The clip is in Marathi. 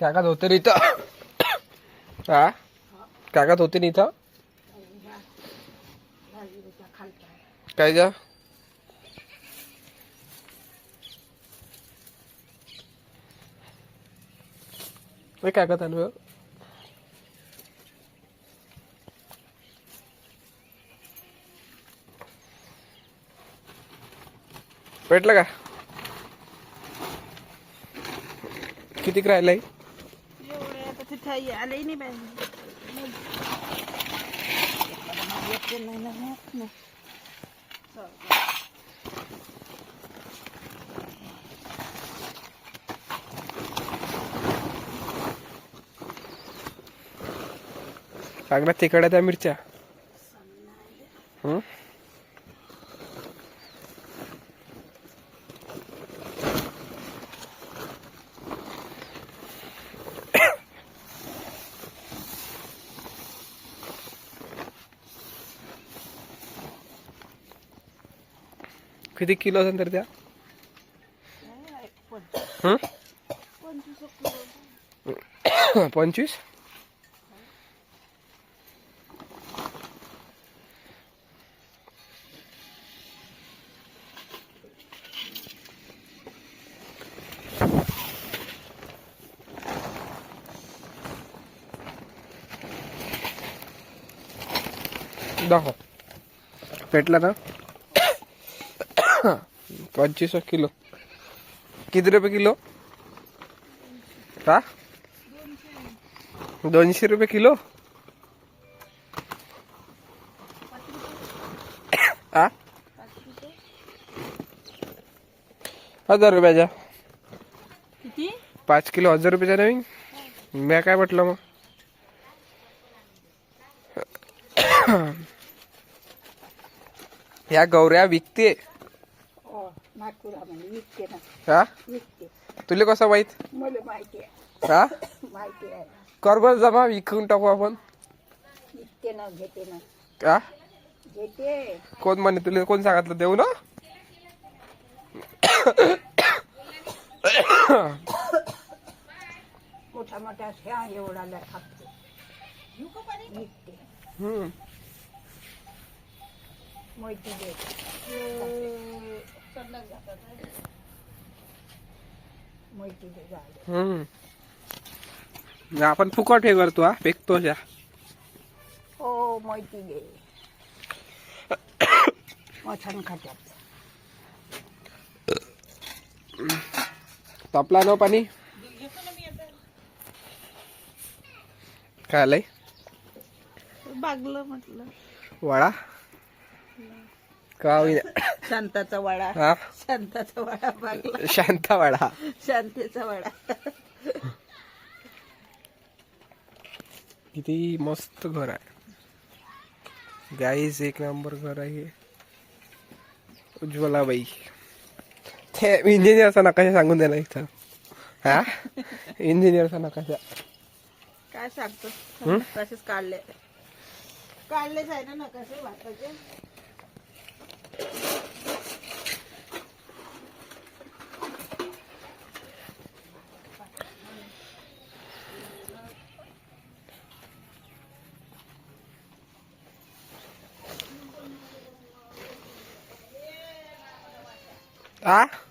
कागद होते ना इथं. हा? कागद होते ना इथं. काय जा कागद आणू भेटलं का? कितीक राहिलंय. चांगल्या तिकड्या त्या मिरच्या हं? किती किलो असेल तर त्या? हां? पंचवीस? पंचवीस दाखव. पेटला ना? पंचवीस किलो. किती रुपये किलो? हा? दोनशे रुपये किलो? हा? हजार रुपयाच्या पाच किलो हजार रुपयाच्या नवीन मी. काय म्हटलं मग? या गौऱ्या विकते. नागपुरामध्ये विकते ना. हा? विकते तुला कसं माहीत? मला माहिती आहे. हा? माहिती आहे. कर बरं जमा विकून टाकू आपण. विकते ना घेते ना. हा? घेते. कोण म्हणे तुला कोण सांगितलं देऊ ना? मोठ्या मोठ्या ह्या खापते विकते हम्म. माहिती दे माहिती हम्म. आपण फुकट हे करतो हा. फेकतो अशा हो माहिती दे. मछान खात्यात. तापला ना पाणी? काय आलंय? बागलं म्हटलं. वडा का होईना शांताचा वाडा. हा? शांताचा वाडा बागला शांता वडा. शांतीचा वाडा. किती मस्त घर आहे. गाईज एक नंबर घर आहे उज्ज्वलाबाई. ते इंजिनियरचा नकाशा सांगून द्या ना इथं. हा? इंजिनियरचा नकाशा. काय सांगतो? कसेच काढले. काढलेच आहे ना नकाशे भाताचे? 啊。